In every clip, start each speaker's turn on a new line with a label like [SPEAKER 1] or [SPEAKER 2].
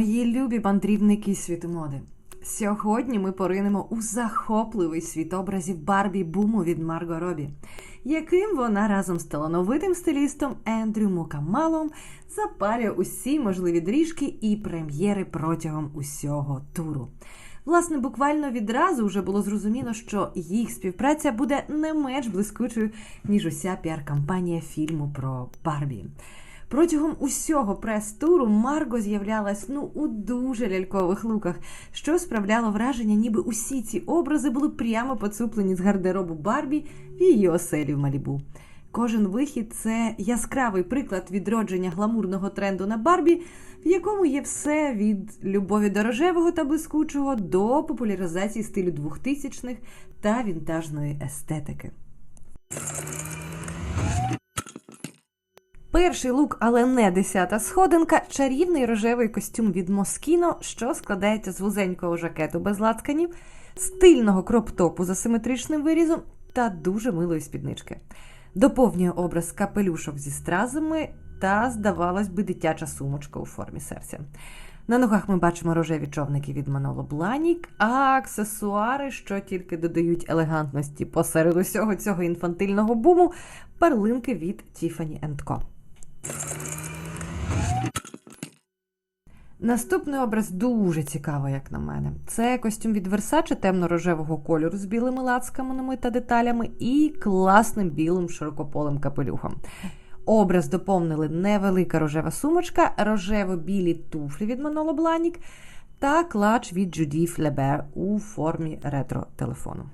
[SPEAKER 1] Мої любі мандрівники світу моди! Сьогодні ми поринемо у захопливий світ образів Барбі Буму від Марго Робі, яким вона разом з талановитим стилістом Ендрю Мукамалом запалює усі можливі дріжки і прем'єри протягом усього туру. Власне, буквально відразу вже було зрозуміло, що їх співпраця буде не менш блискучою, ніж уся піар-кампанія фільму про Барбі. Протягом усього прес-туру Марго з'являлась ну у дуже лялькових луках, що справляло враження, ніби усі ці образи були прямо поцуплені з гардеробу Барбі в її оселі в Малібу. Кожен вихід це яскравий приклад відродження гламурного тренду на Барбі, в якому є все від любові до рожевого та блискучого до популяризації стилю 2000-х та вінтажної естетики. Перший лук, але не десята сходинка, чарівний рожевий костюм від Москіно, що складається з вузенького жакету без лацканів, стильного кроп-топу з асиметричним вирізом та дуже милої спіднички. Доповнює образ капелюшок зі стразами та, здавалось би, дитяча сумочка у формі серця. На ногах ми бачимо рожеві човники від Manolo Blahnik, а аксесуари, що тільки додають елегантності посеред усього цього інфантильного буму, перлинки від Tiffany Co. Наступний образ дуже цікавий, як на мене. Це костюм від Versace темно-рожевого кольору з білими лацканами та деталями і класним білим широкополим капелюхом. Образ доповнили невелика рожева сумочка, рожево-білі туфлі від Manolo Blahnik та клач від Judy Fleber у формі ретро-телефону.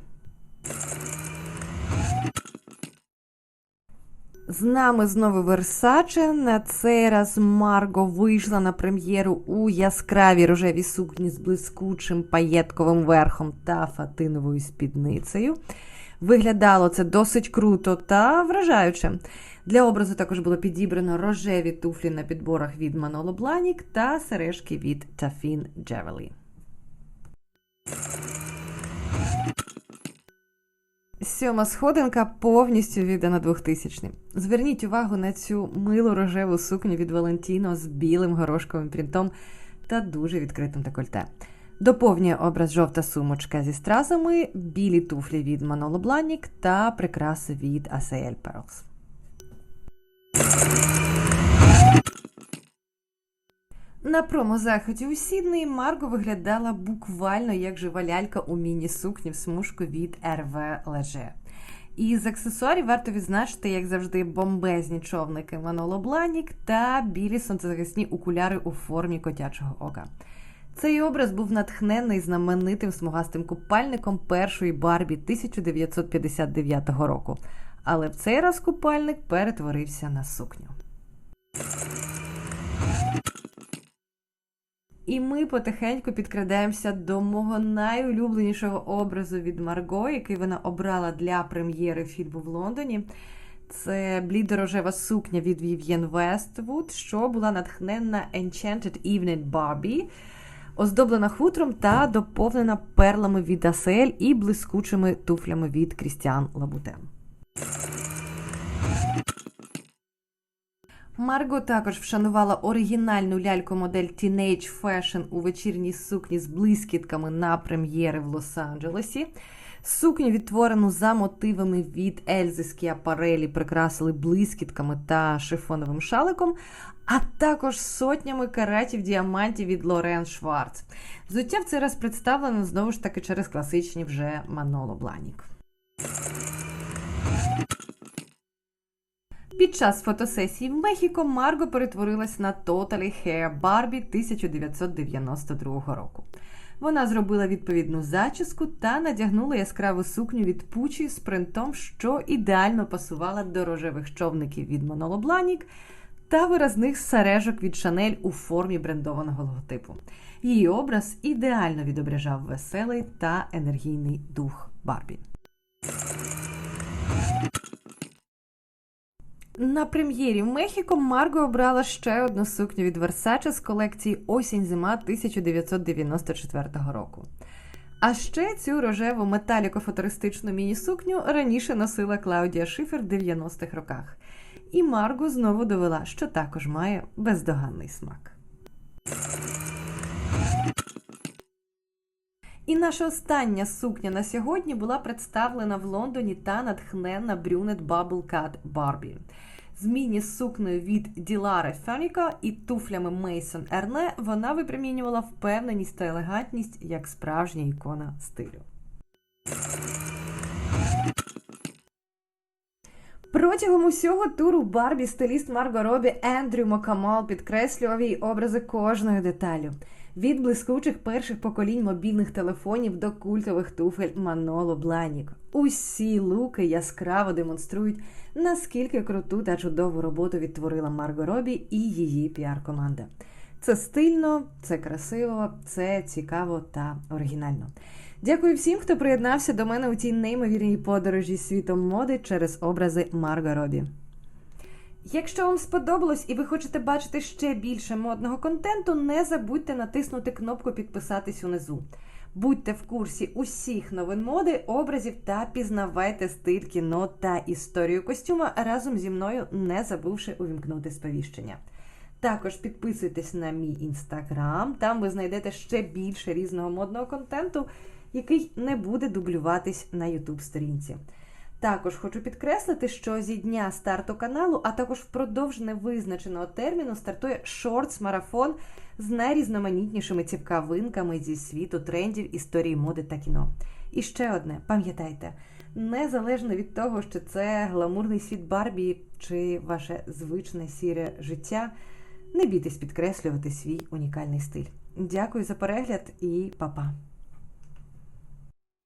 [SPEAKER 1] З нами знову Версаче. На цей раз Марго вийшла на прем'єру у яскравій рожевій сукні з блискучим паєтковим верхом та фатиновою спідницею. Виглядало це досить круто та вражаюче. Для образу також було підібрано рожеві туфлі на підборах від Manolo Blahnik та сережки від Taffin Jewelry. Сьома сходинка повністю віддана 2000 Зверніть увагу на цю милу рожеву сукню від Валентіно з білим горошковим принтом та дуже відкритим декольте. Доповнює образ жовта сумочка зі стразами, білі туфлі від Manolo Blahnik та прикраси від ACL Pearls. На промозаході у Сіднеї Марго виглядала буквально як жива лялька у міні-сукні в смужку від RV Leger. І з аксесуарів варто відзначити, як завжди, бомбезні човники Blahnik та білі сонцезахисні окуляри у формі котячого ока. Цей образ був натхнений знаменитим смугастим купальником першої Барбі 1959 року. Але в цей раз купальник перетворився на сукню. І ми потихеньку підкрадаємося до мого найулюбленішого образу від Марго, який вона обрала для прем'єри фільму в Лондоні. Це блідорожева сукня від Vivienne Westwood, що була натхненна Enchanted Evening Barbie, оздоблена хутром та доповнена перлами від Асель і блискучими туфлями від Крістіан Лабутен. Марго також вшанувала оригінальну ляльку-модель Teenage Fashion у вечірній сукні з блискітками на прем'єри в Лос-Анджелесі. Сукню, відтворену за мотивами від Ельзи Скіапарелі, прикрасили блискітками та шифоновим шаликом, а також сотнями каратів діамантів від Лорен Шварц. Взуття в цей раз представлено знову ж таки через класичні вже Manolo Blahnik. Під час фотосесії в Мехіко Марго перетворилась на Totally Hair Barbie 1992 року. Вона зробила відповідну зачіску та надягнула яскраву сукню від Пучі з принтом, що ідеально пасувала до рожевих човників від Manolo та виразних сережок від Шанель у формі брендованого логотипу. Її образ ідеально відображав веселий та енергійний дух Барбі. На прем'єрі в Мехіко Марго обрала ще одну сукню від Versace з колекції Осінь-зима 1994 року. А ще цю рожеву металіко-футуристичну міні-сукню раніше носила Клаудія Шифер в 90-х роках. І Марго знову довела, що також має бездоганний смак. І наша остання сукня на сьогодні була представлена в Лондоні та натхненна брюнет Bubble Cut Barbie. З міні-сукнею від Ділари Феніка і туфлями Мейсон Ерне вона випромінювала впевненість та елегантність як справжня ікона стилю. Протягом усього туру Барбі стиліст Марго Робі Ендрю Мокамал підкреслював їй образи кожною деталю. Від блискучих перших поколінь мобільних телефонів до культових туфель Маноло Бланік. Усі луки яскраво демонструють, наскільки круту та чудову роботу відтворила Марго Робі і її піар-команда. Це стильно, це красиво, це цікаво та оригінально. Дякую всім, хто приєднався до мене у цій неймовірній подорожі світом моди через образи Марго Робі. Якщо вам сподобалось і ви хочете бачити ще більше модного контенту, не забудьте натиснути кнопку Підписатись унизу. Будьте в курсі усіх новин моди, образів та пізнавайте стиль кіно та історію костюма разом зі мною, не забувши увімкнути сповіщення. Також підписуйтесь на мій інстаграм, там ви знайдете ще більше різного модного контенту, який не буде дублюватись на youtube сторінці. Також хочу підкреслити, що зі дня старту каналу, а також впродовж невизначеного терміну стартує шортс-марафон з найрізноманітнішими цікавинками зі світу трендів, історії моди та кіно. І ще одне, пам'ятайте, незалежно від того, що це гламурний світ Барбі чи ваше звичне сіре життя, не бійтесь підкреслювати свій унікальний стиль. Дякую за перегляд і па-па!